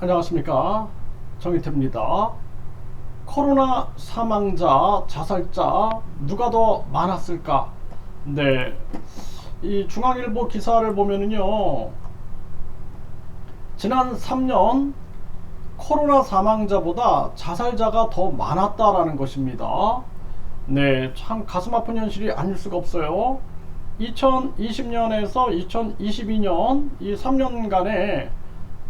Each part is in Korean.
안녕하십니까. 정희태입니다. 코로나 사망자 자살자 누가 더 많았을까? 네 이 중앙일보 기사를 보면은요. 지난 3년 코로나 사망자보다 자살자가 더 많았다라는 것입니다. 네 참 가슴 아픈 현실이 아닐 수가 없어요. 2020년에서 2022년 이 3년간에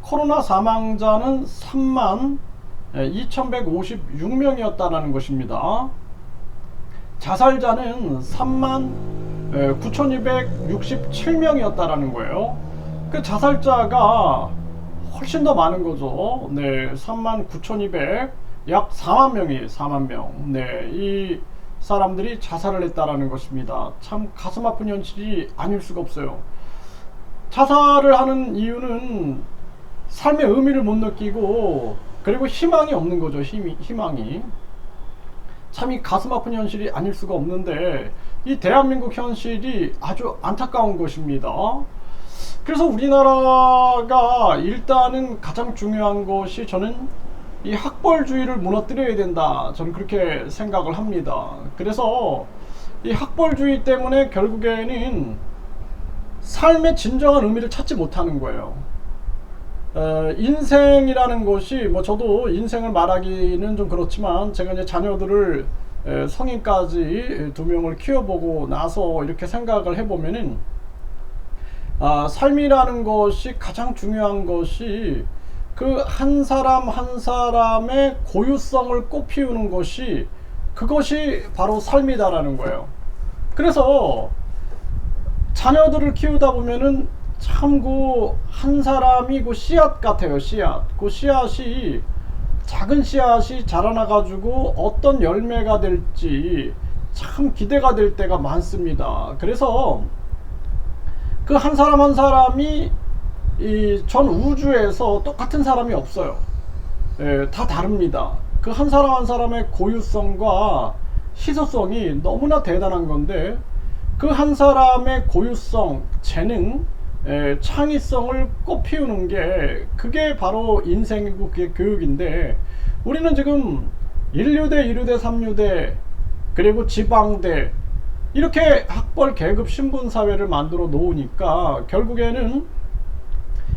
코로나 사망자는 3만 2156명이었다는 것입니다. 자살자는 3만 9267명이었다는 거예요. 그 자살자가 훨씬 더 많은 거죠. 네, 3만 9200, 약 4만 명이 4만 명. 네, 이 사람들이 자살을 했다라는 것입니다. 참 가슴 아픈 현실이 아닐 수가 없어요. 자살을 하는 이유는 삶의 의미를 못 느끼고 그리고 희망이 없는 거죠. 힘이, 희망이. 참 이 가슴 아픈 현실이 아닐 수가 없는데 이 대한민국 현실이 아주 안타까운 것입니다. 그래서 우리나라가 일단은 가장 중요한 것이 저는 이 학벌주의를 무너뜨려야 된다. 저는 그렇게 생각을 합니다. 그래서 이 학벌주의 때문에 결국에는 삶의 진정한 의미를 찾지 못하는 거예요. 어, 인생이라는 것이 뭐 저도 인생을 말하기는 좀 그렇지만 제가 이제 자녀들을 에, 성인까지 두 명을 키워보고 나서 이렇게 생각을 해보면은 아, 삶이라는 것이 가장 중요한 것이 그 한 사람 한 사람의 고유성을 꽃피우는 것이 그것이 바로 삶이다라는 거예요. 그래서 자녀들을 키우다 보면은 참고 한 사람이 그 씨앗 같아요 씨앗. 그 씨앗이 작은 씨앗이 자라나 가지고 어떤 열매가 될지 참 기대가 될 때가 많습니다. 그래서 그 한 사람 한 사람이 이 전 우주에서 똑같은 사람이 없어요. 예, 다 다릅니다. 그 한 사람 한 사람의 고유성과 희소성이 너무나 대단한 건데 그 한 사람의 고유성, 재능, 에, 창의성을 꽃피우는 게 그게 바로 인생이고 그게 교육인데 우리는 지금 1류대, 2류대, 3류대 그리고 지방대 이렇게 학벌 계급 신분 사회를 만들어 놓으니까 결국에는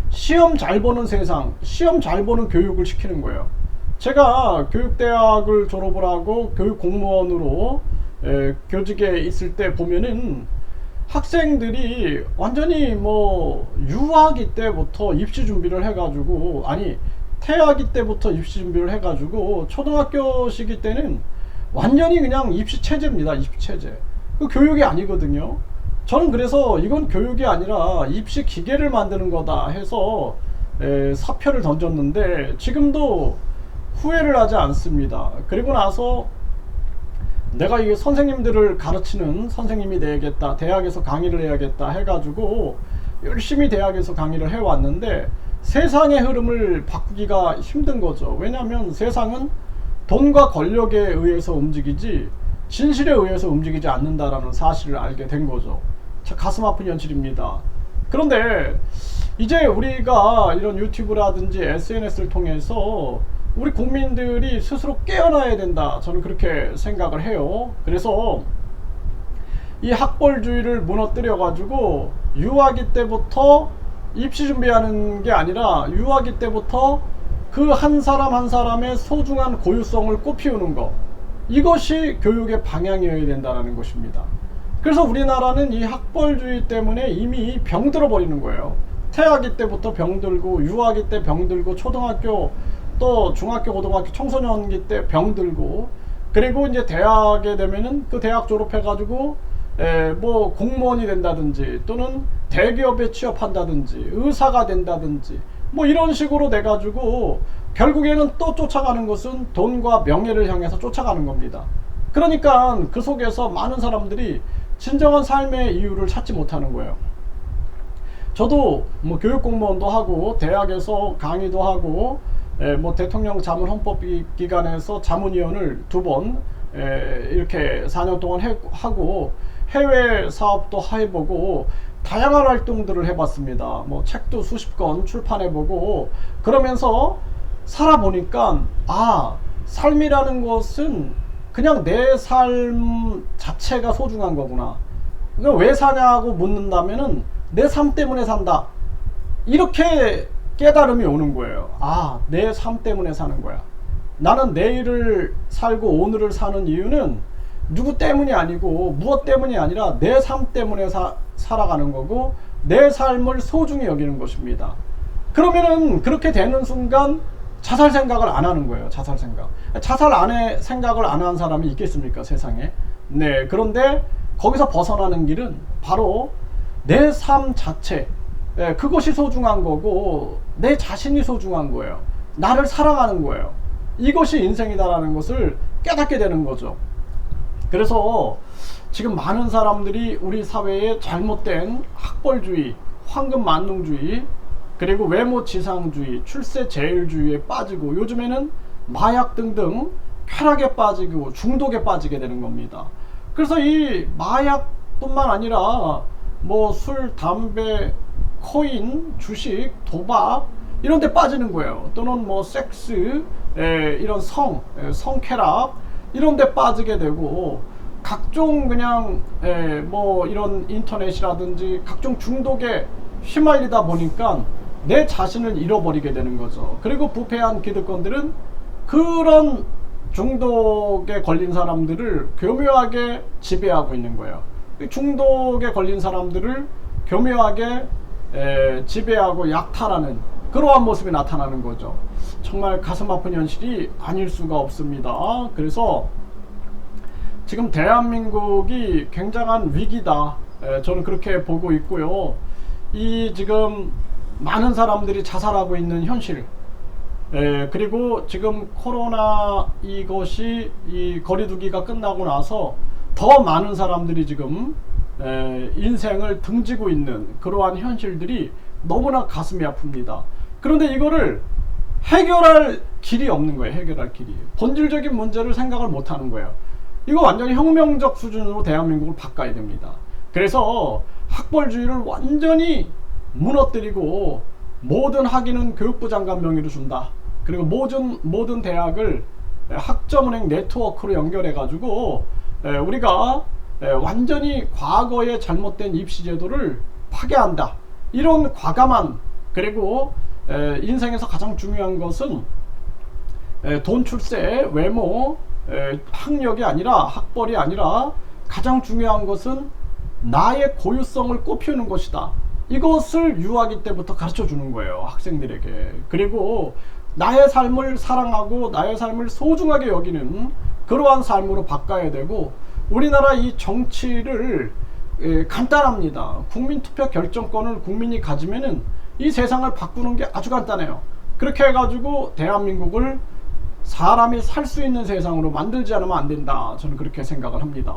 시험 잘 보는 세상, 시험 잘 보는 교육을 시키는 거예요. 제가 교육대학을 졸업을 하고 교육 공무원으로 에, 교직에 있을 때 보면은 학생들이 완전히 뭐 유아기 때부터 입시 준비를 해가지고 아니 태아기 때부터 입시 준비를 해가지고 초등학교 시기 때는 완전히 그냥 입시 체제입니다 입시 체제. 그 교육이 아니거든요. 저는 그래서 이건 교육이 아니라 입시 기계를 만드는 거다 해서 에, 사표를 던졌는데 지금도 후회를 하지 않습니다. 그리고 나서 내가 이 선생님들을 가르치는 선생님이 되야겠다 대학에서 강의를 해야겠다 해가지고 열심히 대학에서 강의를 해왔는데 세상의 흐름을 바꾸기가 힘든 거죠. 왜냐하면 세상은 돈과 권력에 의해서 움직이지 진실에 의해서 움직이지 않는다라는 사실을 알게 된 거죠. 참 가슴 아픈 현실입니다. 그런데 이제 우리가 이런 유튜브라든지 SNS를 통해서 우리 국민들이 스스로 깨어나야 된다. 저는 그렇게 생각을 해요. 그래서 이 학벌주의를 무너뜨려 가지고 유아기 때부터 입시 준비하는 게 아니라 유아기 때부터 그 한 사람 한 사람의 소중한 고유성을 꽃피우는 것 이것이 교육의 방향이어야 된다는 것입니다. 그래서 우리나라는 이 학벌주의 때문에 이미 병들어 버리는 거예요. 태아기 때부터 병들고 유아기 때 병들고 초등학교 또 중학교, 고등학교, 청소년기 때 병 들고 그리고 이제 대학에 되면은 그 대학 졸업해가지고 에, 뭐 공무원이 된다든지 또는 대기업에 취업한다든지 의사가 된다든지 뭐 이런 식으로 돼 가지고 결국에는 또 쫓아가는 것은 돈과 명예를 향해서 쫓아가는 겁니다. 그러니까 그 속에서 많은 사람들이 진정한 삶의 이유를 찾지 못하는 거예요. 저도 뭐 교육 공무원도 하고 대학에서 강의도 하고 에, 뭐 대통령 자문 헌법 기관에서 자문위원을 두번 이렇게 4년 동안 해, 하고 해외 사업도 해보고 다양한 활동들을 해봤습니다. 뭐 책도 수십 권 출판해보고 그러면서 살아보니까 아 삶이라는 것은 그냥 내 삶 자체가 소중한 거구나. 그러니까 왜 사냐고 묻는다면은 내 삶 때문에 산다. 이렇게 깨달음이 오는 거예요. 아, 내 삶 때문에 사는 거야. 나는 내일을 살고 오늘을 사는 이유는 누구 때문이 아니고 무엇 때문이 아니라 내 삶 때문에 사, 살아가는 거고 내 삶을 소중히 여기는 것입니다. 그러면은 그렇게 되는 순간 자살 생각을 안 하는 거예요. 자살 생각. 자살 안에 생각을 안 한 사람이 있겠습니까? 세상에. 네. 그런데 거기서 벗어나는 길은 바로 내 삶 자체. 예, 그것이 소중한 거고 내 자신이 소중한 거예요. 나를 사랑하는 거예요. 이것이 인생이다라는 것을 깨닫게 되는 거죠. 그래서 지금 많은 사람들이 우리 사회에 잘못된 학벌주의, 황금 만능주의, 그리고 외모 지상주의, 출세 제일주의에 빠지고 요즘에는 마약 등등 쾌락에 빠지고 중독에 빠지게 되는 겁니다. 그래서 이 마약뿐만 아니라 뭐 술, 담배, 코인, 주식, 도박 이런 데 빠지는 거예요. 또는 뭐 섹스, 에, 이런 성, 에, 성쾌락 이런 데 빠지게 되고 각종 그냥 에, 뭐 이런 인터넷이라든지 각종 중독에 휘말리다 보니까 내 자신을 잃어버리게 되는 거죠. 그리고 부패한 기득권들은 그런 중독에 걸린 사람들을 교묘하게 지배하고 있는 거예요. 이 중독에 걸린 사람들을 교묘하게 에, 지배하고 약탈하는 그러한 모습이 나타나는 거죠. 정말 가슴 아픈 현실이 아닐 수가 없습니다. 그래서 지금 대한민국이 굉장한 위기다. 에, 저는 그렇게 보고 있고요. 이 지금 많은 사람들이 자살하고 있는 현실. 에, 그리고 지금 코로나 이것이 이 거리두기가 끝나고 나서 더 많은 사람들이 지금 에, 인생을 등지고 있는 그러한 현실들이 너무나 가슴이 아픕니다. 그런데 이거를 해결할 길이 없는 거예요. 해결할 길이. 본질적인 문제를 생각을 못 하는 거예요. 이거 완전히 혁명적 수준으로 대한민국을 바꿔야 됩니다. 그래서 학벌주의를 완전히 무너뜨리고 모든 학위는 교육부 장관 명의로 준다. 그리고 모든 모든 대학을 학점 은행 네트워크로 연결해 가지고 우리가 완전히 과거의 잘못된 입시 제도를 파괴한다. 이런 과감한 그리고 에, 인생에서 가장 중요한 것은 에, 돈 출세, 외모, 에, 학력이 아니라 학벌이 아니라 가장 중요한 것은 나의 고유성을 꽃피우는 것이다. 이것을 유아기 때부터 가르쳐 주는 거예요. 학생들에게. 그리고 나의 삶을 사랑하고 나의 삶을 소중하게 여기는 그러한 삶으로 바꿔야 되고 우리나라 이 정치를 예, 간단합니다. 국민투표 결정권을 국민이 가지면은 이 세상을 바꾸는 게 아주 간단해요. 그렇게 해가지고 대한민국을 사람이 살 수 있는 세상으로 만들지 않으면 안 된다. 저는 그렇게 생각을 합니다.